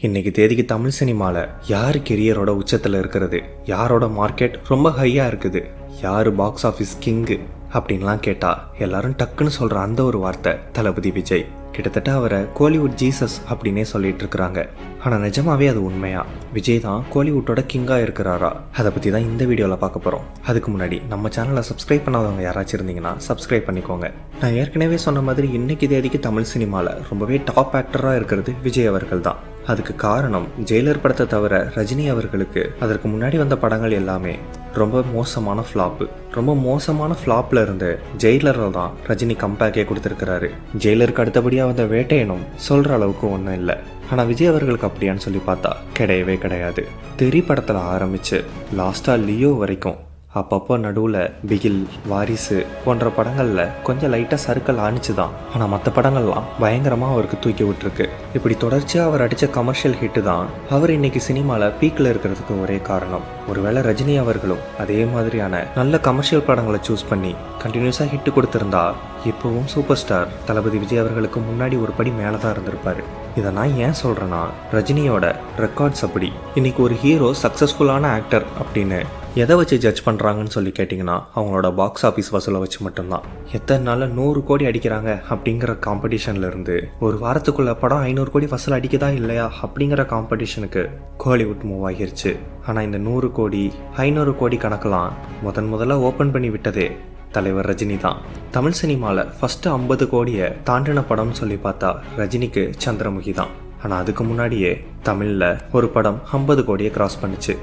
இன்னைக்கு தேதிக்கு தமிழ் சினிமாவில் யார் கெரியரோட உச்சத்தில் இருக்கிறது? யாரோட மார்க்கெட் ரொம்ப ஹையாக இருக்குது? யார் பாக்ஸ் ஆஃபீஸ் கிங்கு அப்படின்லாம் கேட்டால் எல்லாரும் டக்குன்னு சொல்கிற அந்த ஒரு வார்த்தை தளபதி விஜய். கிட்டத்தட்ட அவரை கோலிவுட் ஜீசஸ் அப்படின்னே சொல்லிட்டு இருக்கிறாங்க. ஆனால் நிஜமாவே அது உண்மையா? விஜய் தான் கோலிவுட்டோட கிங்காக இருக்கிறாரா? அதை பற்றி தான் இந்த வீடியோவில் பார்க்க போகிறோம் அதுக்கு முன்னாடி நம்ம சேனலை சப்ஸ்கிரைப் பண்ணாதவங்க யாராச்சும் இருந்தீங்கன்னா சப்ஸ்கிரைப் பண்ணிக்கோங்க. நான் ஏற்கனவே சொன்ன மாதிரி இன்னைக்கு தேதிக்கு தமிழ் சினிமாவில் ரொம்பவே டாப் ஆக்டராக இருக்கிறது விஜய் அவர்கள் தான். அதுக்கு காரணம் ஜெயிலர் படத்தை தவிர ரஜினி அவர்களுக்கு. அதற்கு முன்னாடி வந்த படங்கள் எல்லாமே ரொம்ப மோசமான ஃப்ளாப்பு ரொம்ப மோசமான ஃப்ளாப்பில் இருந்து ஜெயிலரில் தான் ரஜினி கம்பேக்கே கொடுத்துருக்கிறாரு. ஜெயிலருக்கு அடுத்தபடியாக வந்த வேட்டையனும் சொல்கிற அளவுக்கு ஒன்றும் இல்லை. ஆனால் விஜய் அவர்களுக்கு அப்படியான்னு சொல்லி பார்த்தா கிடையவே கிடையாது. தெரி படத்தில் ஆரம்பித்து லாஸ்ட்டாக லியோ வரைக்கும் அப்பப்போ நடுவில் பிகில் வாரிசு போன்ற படங்களில் கொஞ்சம் லைட்டாக சர்க்கிள் ஆணிச்சு தான் ஆனால் மற்ற படங்கள்லாம் பயங்கரமாக அவருக்கு தூக்கி விட்டுருக்கு. இப்படி தொடர்ச்சியாக அவர் அடித்த கமர்ஷியல் ஹிட்டு தான் அவர் இன்னைக்கு சினிமாவில் பீக்கில் இருக்கிறதுக்கு ஒரே காரணம். ஒருவேளை ரஜினி அவர்களும் அதே மாதிரியான நல்ல கமர்ஷியல் படங்களை சூஸ் பண்ணி கண்டினியூஸாக ஹிட்டு கொடுத்துருந்தா இப்போவும் சூப்பர் ஸ்டார் தளபதி விஜய் அவர்களுக்கு முன்னாடி ஒரு படி மேலே தான் இருந்திருப்பார். இதை நான் ஏன் சொல்கிறேன்னா ரஜினியோட ரெக்கார்ட்ஸ் அப்படி. இன்னைக்கு ஒரு ஹீரோ சக்ஸஸ்ஃபுல்லான ஆக்டர் அப்படின்னு எதை வச்சு ஜட்ஜ் பண்ணுறாங்கன்னு சொல்லி கேட்டிங்கன்னா அவங்களோட பாக்ஸ் ஆஃபீஸ் வசூலை வச்சு மட்டும்தான். எத்தனை நாளில் நூறு கோடி அடிக்கிறாங்க அப்படிங்கிற காம்படிஷன்லேருந்து ஒரு வாரத்துக்குள்ளே படம் ஐநூறு கோடி வசூல் அடிக்குதா இல்லையா அப்படிங்கிற காம்படிஷனுக்கு கோலிவுட் மூவ் ஆகிருச்சு. ஆனால் இந்த நூறு கோடி ஐநூறு கோடி கணக்கெலாம் முதன் முதல்ல ஓப்பன் பண்ணி விட்டதே தலைவர் ரஜினி தான். தமிழ் சினிமாவில் ஃபஸ்ட்டு ஐம்பது கோடியை தாண்டின படம்னு சொல்லி பார்த்தா ரஜினிக்கு சந்திரமுகி தான். ஆனால் அதுக்கு முன்னாடியே தமிழில் ஒரு படம் ஐம்பது கோடியை கிராஸ் பண்ணுச்சு.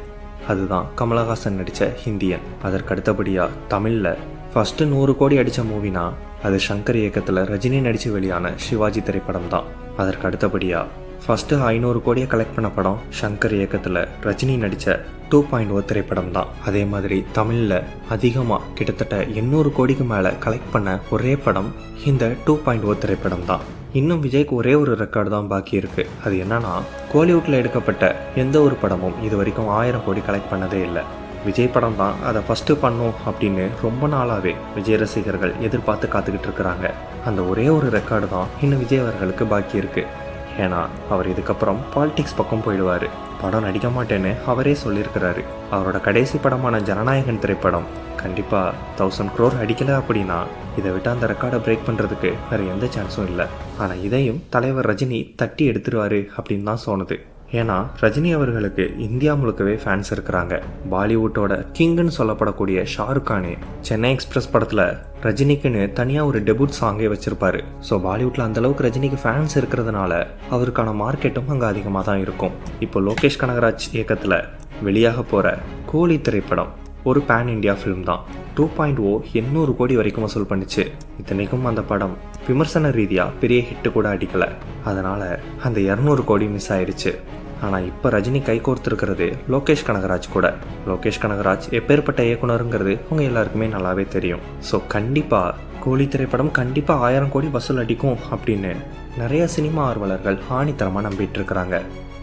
அதுதான் கமலஹாசன் நடித்த ஹிந்தியன். அதற்கு அடுத்தபடியாக தமிழில் ஃபஸ்ட்டு நூறு கோடி அடித்த மூவினா அது சங்கர் இயக்கத்தில் ரஜினி நடித்து வெளியான சிவாஜி திரைப்படம் தான் அதற்கு அடுத்தபடியாக ஃபஸ்ட்டு ஐநூறு கோடியை கலெக்ட் பண்ண படம் சங்கர் இயக்கத்தில் ரஜினி நடித்த டூ பாயிண்ட் ஓ திரைப்படம் தான். அதே மாதிரி தமிழில் அதிகமாக கிட்டத்தட்ட எண்ணூறு கோடிக்கு மேலே கலெக்ட் பண்ண ஒரே படம் இந்த டூ பாயிண்ட் ஓ திரைப்படம் தான். இன்னும் விஜய்க்கு ஒரே ஒரு ரெக்கார்டு தான் பாக்கி இருக்கு. அது என்னன்னா கோலிவுட்டில் எடுக்கப்பட்ட எந்த ஒரு படமும் இது வரைக்கும் ஆயிரம் கோடி கலெக்ட் பண்ணதே இல்லை. விஜய் படம் தான் அதை ஃபஸ்ட்டு பண்ணும் அப்படின்னு ரொம்ப நாளாகவே விஜய் ரசிகர்கள் எதிர்பார்த்து காத்துக்கிட்டு இருக்கிறாங்க. அந்த ஒரே ஒரு ரெக்கார்டு தான் இன்னும் விஜய் அவர்களுக்கு பாக்கி இருக்குது ஏன்னா அவர் இதுக்கப்புறம் பாலிடிக்ஸ் பக்கம் போயிடுவார். படம் நடிக்க மாட்டேன்னு அவரே சொல்லியிருக்கிறாரு. அவரோட கடைசி படமான ஜனநாயகன் திரைப்படம் கண்டிப்பாக தௌசண்ட் க்ரோர் அடிக்கலை அப்படின்னா இதை விட்டு அந்த ரெக்கார்டை பிரேக் பண்ணுறதுக்கு வேறு எந்த சான்ஸும் இல்லை. ஆனால் இதையும் தலைவர் ரஜினி தட்டி எடுத்துருவாரு அப்படின்னு தான் சொன்னது ஏன்னா ரஜினி அவர்களுக்கு இந்தியா முழுக்கவே ஃபேன்ஸ் இருக்கிறாங்க. பாலிவுட்டோட கிங்குன்னு சொல்லப்படக்கூடிய ஷாருக் கானே சென்னை எக்ஸ்பிரஸ் படத்தில் ரஜினிக்குன்னு தனியாக ஒரு டெபுட் சாங்கே வச்சுருப்பாரு. ஸோ பாலிவுட்டில் அந்தளவுக்கு ரஜினிக்கு ஃபேன்ஸ் இருக்கிறதுனால அவருக்கான மார்க்கெட்டும் அங்கே அதிகமாக தான் இருக்கும். இப்போ லோகேஷ் கனகராஜ் இயக்கத்தில் வெளியாக போகிற கூலி திரைப்படம் ஒரு பேன் இண்டியா ஃபிலிம் தான். டூ பாயிண்ட் ஓ எண்ணூறு கோடி வரைக்கும் வசூல் பண்ணிச்சு. இத்தனைக்கும் அந்த படம் விமர்சன ரீதியாக பெரிய ஹிட்டு கூட அடிக்கலை. அதனால் அந்த இரநூறு கோடி மிஸ் ஆயிடுச்சு. ஆனால் இப்போ ரஜினி கை கோர்த்துருக்கிறது லோகேஷ் கனகராஜ் கூட. லோகேஷ் கனகராஜ் எப்பேற்பட்ட இயக்குனருங்கிறது உங்கள் எல்லாருக்குமே நல்லாவே தெரியும். ஸோ கண்டிப்பாக கோழி திரைப்படம் கண்டிப்பாக ஆயிரம் கோடி வசூல் அடிக்கும் அப்படின்னு நிறைய சினிமா ஆர்வலர்கள் ஆணித்தரமாக நம்பிட்டு இருக்கிறாங்க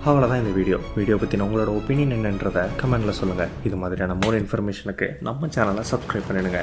அவ்வளோதான் இந்த வீடியோ. வீடியோ பற்றின உங்களோட ஒப்பீனியன் என்னன்றதை கமெண்ட்டில் சொல்லுங்கள் இது மாதிரியான மோர் இன்ஃபர்மேஷனுக்கு நம்ம சேனலை சப்ஸ்கிரைப் பண்ணிடுங்க.